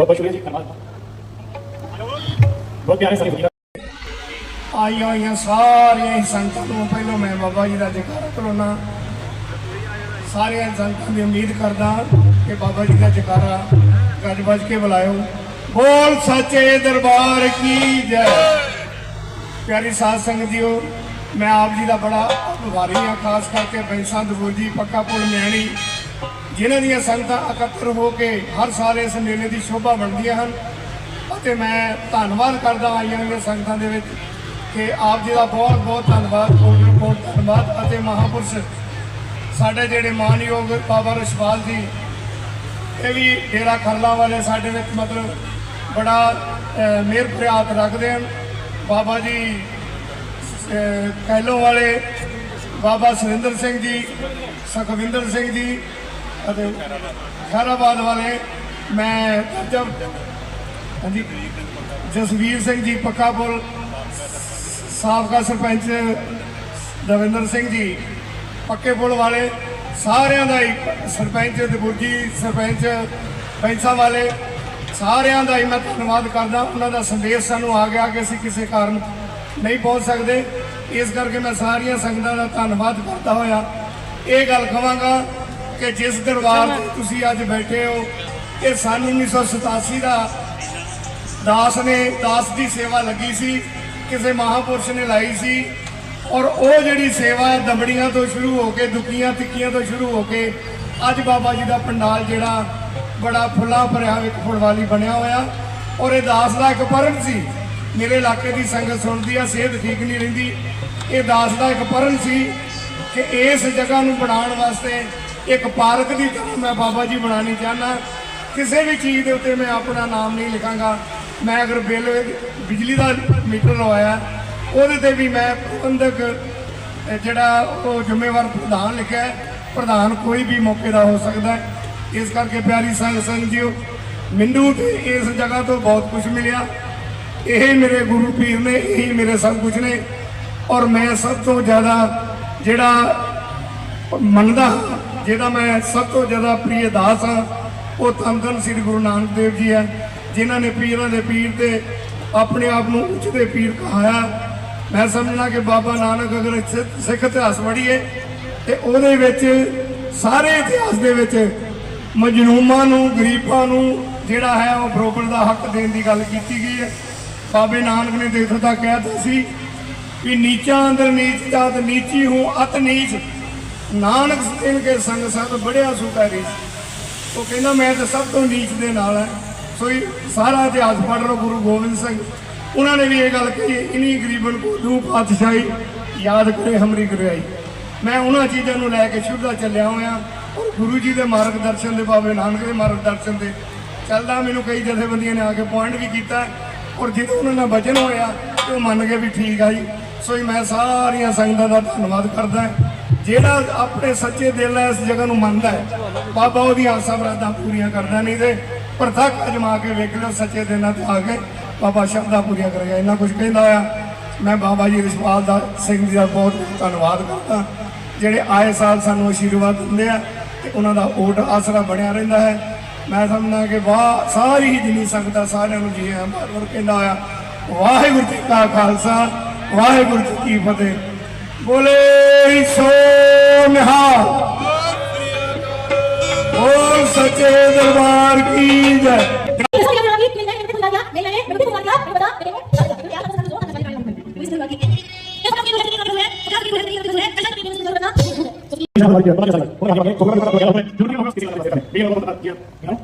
ਬਹੁਤ ਸ਼ੁਕਰੀਆ ਜੀ ਧੰਨਵਾਦ ਬਹੁਤ ਪਿਆਰੇ ਸਾਰੇ ਫਕੀਰ ਆਈਆਂ ਹੋਈਆਂ ਸਾਰੀਆਂ ਹੀ ਸੰਗਤਾਂ ਨੂੰ ਪਹਿਲਾਂ ਮੈਂ ਬਾਬਾ ਜੀ ਦਾ ਜੈਕਾਰਾ ਕਰਾਉਣਾ ਸਾਰੀਆਂ ਸੰਗਤਾਂ ਦੀ ਉਮੀਦ ਕਰਦਾ ਕਿ ਬਾਬਾ ਜੀ ਦਾ ਜੈਕਾਰਾ ਗੱਜ ਵੱਜ ਕੇ ਬੁਲਾਇਓ। ਬੋਲ ਸੱਚੇ ਦਰਬਾਰ ਕੀ ਜੈ। ਪਿਆਰੀ ਸਾਧ ਸੰਗਤ ਜੀਓ, ਮੈਂ ਆਪ ਜੀ ਦਾ ਬੜਾ ਆਭਾਰੀ ਹਾਂ, ਖਾਸ ਕਰਕੇ ਬੈਂਸਾਂ ਦਬੂਰ ਪੱਕਾ ਪੁਲ ਮਿਆਣੀ ਜਿਨ੍ਹਾਂ ਦੀਆਂ ਸੰਗਤਾਂ ਇਕੱਤਰ ਹੋ ਕੇ ਹਰ ਸਾਲ ਇਸ ਮੇਲੇ ਦੀ ਸ਼ੋਭਾ ਬਣਦੀਆਂ ਹਨ ਅਤੇ ਮੈਂ ਧੰਨਵਾਦ ਕਰਦਾ ਆਈਆਂ ਹੋਈਆਂ ਸੰਗਤਾਂ ਦੇ ਵਿੱਚ ਕਿ ਆਪ ਜੀ ਦਾ ਬਹੁਤ ਬਹੁਤ ਧੰਨਵਾਦ ਬਹੁਤ ਬਹੁਤ ਧੰਨਵਾਦ ਅਤੇ ਮਹਾਪੁਰਸ਼ ਸਾਡੇ ਜਿਹੜੇ ਮਾਨਯੋਗ ਬਾਬਾ ਰਸ਼ਪਾਲ ਜੀ ਇਹ ਵੀ ਡੇਰਾ ਖਰਲਾ ਵਾਲੇ ਸਾਡੇ ਵਿੱਚ ਮਤਲਬ ਬੜਾ ਅਹ, ਮਿਹਰ ਪ੍ਰਿਆਤ ਰੱਖਦੇ ਹਨ। ਬਾਬਾ ਜੀ ਅਹ, ਕਹਿਲੋਂ ਵਾਲੇ ਬਾਬਾ ਸੁਰਿੰਦਰ ਸਿੰਘ ਜੀ ਸੁਖਵਿੰਦਰ ਸਿੰਘ ਜੀ ਅਤੇ ਖੈਰਾਬਾਦ ਵਾਲੇ, ਮੈਂ ਜਬ ਹਾਂਜੀ, ਜਸਵੀਰ ਸਿੰਘ ਜੀ ਪੱਕਾ ਪੁਲ, ਸਾਬਕਾ ਸਰਪੰਚ ਦਵਿੰਦਰ ਸਿੰਘ ਜੀ, ਪੱਕੇ ਪੁਲ ਵਾਲੇ, ਸਾਰਿਆਂ ਦਾ ਹੀ ਸਰਪੰਚ ਦਬੁਰਜੀ ਸਰਪੰਚ ਪੈਂਸਾ ਵਾਲੇ, ਸਾਰਿਆਂ ਦਾ ਹੀ ਮੈਂ ਧੰਨਵਾਦ ਕਰਦਾ। ਉਹਨਾਂ ਦਾ ਸੰਦੇਸ਼ ਸਾਨੂੰ ਆ ਗਿਆ ਕਿ ਅਸੀਂ ਕਿਸੇ ਕਾਰਨ ਨਹੀਂ ਪਹੁੰਚ ਸਕਦੇ। ਇਸ ਕਰਕੇ ਮੈਂ ਸਾਰੀਆਂ ਸੰਗਤਾਂ ਦਾ ਧੰਨਵਾਦ ਕਰਦਾ ਹੋਇਆ। ਇਹ ਗੱਲ ਕਹਾਂਗਾ ਕਿ ਜਿਸ ਦਰਬਾਰ ਤੇ ਤੁਸੀਂ ਅੱਜ ਬੈਠੇ ਹੋ, ਇਹ ਸਨ 1987 ਦਾ ਦਾਸ ਨੇ, ਦਾਸ ਦੀ ਸੇਵਾ ਲੱਗੀ ਸੀ, ਕਿਸੇ ਮਹਾਪੁਰਸ਼ ਨੇ ਲਾਈ ਸੀ, ਔਰ ਉਹ ਜਿਹੜੀ ਸੇਵਾ ਹੈ ਤੋਂ ਸ਼ੁਰੂ ਹੋ ਕੇ ਦੁੱਕੀਆਂ ਤਿੱਕੀਆਂ ਤੋਂ ਸ਼ੁਰੂ ਹੋ ਕੇ, ਅੱਜ ਬਾਬਾ ਜੀ ਦਾ ਪੰਡਾਲ ਜਿਹੜਾ ਬੜਾ ਫੁੱਲਾ ਭਰਿਆ ਇੱਕ ਫੁੱਲਵਾਲੀ ਬਣਿਆ ਹੋਇਆ, ਔਰ ਇਹ ਦਾਸ ਦਾ ਇੱਕ ਪਰਨ ਸੀ। ਮੇਰੇ ਇਲਾਕੇ ਦੀ ਸੰਗਤ ਸੁਣਦੀ ਆ, ਸਿਹਤ ਠੀਕ ਨਹੀਂ ਰਹਿੰਦੀ। ਇਹ ਦਾਸ ਦਾ ਇੱਕ ਪਰਨ ਸੀ ਕਿ ਇਸ ਜਗ੍ਹਾ ਨੂੰ ਬਣਾਉਣ ਵਾਸਤੇ ਇੱਕ ਪਾਰਕ ਦੀ ਤਰ੍ਹਾਂ ਮੈਂ ਬਾਬਾ ਜੀ ਬਣਾਉਣੀ ਚਾਹੁੰਦਾ। ਕਿਸੇ ਵੀ ਚੀਜ਼ ਦੇ ਉੱਤੇ ਮੈਂ ਆਪਣਾ ਨਾਮ ਨਹੀਂ ਲਿਖਾਂਗਾ। ਮੈਂ ਅਗਰ ਬਿੱਲ ਬਿਜਲੀ ਦਾ ਮੀਟਰ ਲਵਾਇਆ ਉਹਦੇ ਤੇ ਵੀ ਮੈਂ ਪ੍ਰਬੰਧਕ ਜਿਹੜਾ ਉਹ ਜ਼ਿੰਮੇਵਾਰ ਪ੍ਰਧਾਨ ਲਿਖਿਆ ਪ੍ਰਧਾਨ ਕੋਈ ਵੀ ਮੌਕੇ ਦਾ ਹੋ ਸਕਦਾ ਇਸ ਕਰਕੇ ਪਿਆਰੀ ਸੰਗ ਸੰਗ ਜੀਓ ਮੈਨੂੰ ਤੇ ਇਸ ਜਗ੍ਹਾ ਤੋਂ ਬਹੁਤ ਕੁਝ ਮਿਲਿਆ। ਇਹ ਮੇਰੇ ਗੁਰੂ ਪੀਰ ਨੇ ਇਹੀ ਮੇਰੇ ਸਭ ਕੁਝ ਨੇ। ਔਰ ਮੈਂ ਸਭ ਤੋਂ ਜ਼ਿਆਦਾ ਜਿਹੜਾ ਮੰਨਦਾ ਹਾਂ, ਜਿਹਦਾ ਮੈਂ ਸਭ ਤੋਂ ਜ਼ਿਆਦਾ ਪ੍ਰਿਯ ਦਾਸ ਹਾਂ, ਉਹ ਧੰਨ ਧੰਨ ਸ੍ਰੀ ਗੁਰੂ ਨਾਨਕ ਦੇਵ ਜੀ ਹੈ, ਜਿਨ੍ਹਾਂ ਨੇ ਪੀਰਾਂ ਦੇ ਪੀਰ ਤੇ ਆਪਣੇ ਆਪ ਨੂੰ ਉੱਚ ਦੇ ਪੀਰ ਕਹਾਇਆ। ਮੈਂ ਸਮਝਣਾ ਕਿ ਬਾਬਾ ਨਾਨਕ ਅਗਰ ਸਿ- ਸਿੱਖ ਇਤਿਹਾਸ ਪੜ੍ਹੀਏ, ਤੇ ਉਹਦੇ ਵਿੱਚ ਸਾਰੇ ਇਤਿਹਾਸ ਦੇ ਵਿੱਚ ਮਜਨੂਮਾਂ ਨੂੰ, ਗਰੀਬਾਂ ਨੂੰ ਜਿਹੜਾ ਹੈ ਉਹ ਬਰੋਬਰ ਦਾ ਹੱਕ ਦੇਣ ਦੀ ਗੱਲ ਕੀਤੀ ਗਈ ਹੈ। ਬਾਬੇ ਨਾਨਕ ਨੇ ਦੇਖੋ ਤਾਂ ਕਹਿਤਾ ਸੀ ਕਿ ਨੀਚਾ ਅੰਦਰ ਨੀਚ ਜਾਤ, ਨੀਚੀ ਹੂੰ ਅਤ ਨੀਚ ਨਾਨਕ ਸਿੰਘ ਕੇ ਸੰਗ ਸਤ ਬੜਿਆ ਸੁਕਾਰੀ ਉਹ ਕਹਿੰਦਾ, ਮੈਂ ਤਾਂ ਸਭ ਤੋਂ ਨੀਚ ਦੇ ਨਾਲ ਹੈ। ਸੋ ਇਹ ਸਾਰਾ ਇਤਿਹਾਸ ਪੜ੍ਹ ਲਓ ਗੁਰੂ ਗੋਬਿੰਦ ਸਿੰਘ। ਉਹਨਾਂ ਨੇ ਵੀ ਇਹ ਗੱਲ ਕਹੀ, ਇਨੀ ਗਰੀਬਨ ਕੋ ਦੂ ਪਾਤਸ਼ਾਹੀ, ਯਾਦ ਕਰੇ ਹਮਰੀ ਗੁਰਿਆਈ। ਮੈਂ ਉਹਨਾਂ ਚੀਜ਼ਾਂ ਨੂੰ ਲੈ ਕੇ ਸ਼ੁਰੂ ਦਾ ਚੱਲਿਆ ਹੋਇਆ ਔਰ ਗੁਰੂ ਜੀ ਦੇ ਮਾਰਗ ਦਰਸ਼ਨ ਦੇ ਬਾਬੇ ਨਾਨਕ ਦੇ ਮਾਰਗ ਦਰਸ਼ਨ ਦੇ ਚੱਲਦਾ ਮੈਨੂੰ ਕਈ ਜਥੇਬੰਦੀਆਂ ਨੇ ਆ ਕੇ ਪੁਆਇੰਟ ਵੀ ਕੀਤਾ ਔਰ ਜਦੋਂ ਉਹਨਾਂ ਨਾਲ ਵਚਨ ਹੋਇਆ, ਤੇ ਉਹ ਮੰਨ ਗਏ ਵੀ ਠੀਕ ਆ ਜੀ। ਸੋ ਹੀ ਮੈਂ ਸਾਰੀਆਂ ਸੰਗਤਾਂ ਦਾ ਧੰਨਵਾਦ ਕਰਦਾ। ਜਿਹੜਾ ਆਪਣੇ ਸੱਚੇ ਦਿਲ ਨਾਲ ਇਸ ਜਗ੍ਹਾ ਨੂੰ ਮੰਨਦਾ ਹੈ, ਬਾਬਾ ਉਹਦੀਆਂ ਆਸਾਂ ਮੁਰਾਦਾਂ ਪੂਰੀਆਂ ਕਰਦਾ ਨਹੀਂ ਤੇ ਪ੍ਰਤੱਖ ਅਜਮਾ ਕੇ ਵੇਖ ਲਿਓ ਸੱਚੇ ਦਿਲ ਨਾਲ ਤੇ ਆ ਕੇ ਬਾਬਾ ਸ਼ਬਦਾਂ ਪੂਰੀਆਂ ਕਰੇਗਾ। ਇੰਨਾ ਕੁਝ ਕਹਿੰਦਾ ਆ ਮੈਂ ਬਾਬਾ ਜੀ ਰਿਸ਼ਪਾਲ ਦਾ ਸਿੰਘ ਜੀ ਦਾ ਬਹੁਤ ਧੰਨਵਾਦ ਕਰਦਾ। ਜਿਹੜੇ ਆਏ ਸਾਲ ਸਾਨੂੰ ਆਸ਼ੀਰਵਾਦ ਦਿੰਦੇ ਆ ਤੇ ਉਹਨਾਂ ਦਾ ਓਟ ਆਸਰਾ ਬਣਿਆ ਰਹਿੰਦਾ ਹੈ। ਮੈਂ ਸਮਝਦਾ ਕਿ ਵਾਹ, ਸਾਰੀ ਹੀ ਜਿੰਨੀ ਸੰਗਤਾਂ ਸਾਰਿਆਂ ਨੂੰ ਜੀ ਆਇਆਂ ਬਾਰ ਕਹਿੰਦਾ ਆ ਵਾਹਿਗੁਰੂ ਜੀ ਕਾ ਖਾਲਸਾ, ਵਾਹਿਗੁਰੂ ਜੀ ਕੀ ਫਤਿਹ। ਬੋਲੇ ਸੋ ਨਿਹਾਲ। ਬੋਲ ਸੱਚੇ ਦਰਬਾਰ ਕੀ ਜੈ। ਪਤਾ ਚੱਲ ਉਹਨਾਂ ਨੇ ਕੋਲ ਕੋਲ ਕੋਲ ਕੋਲ ਕੋਲ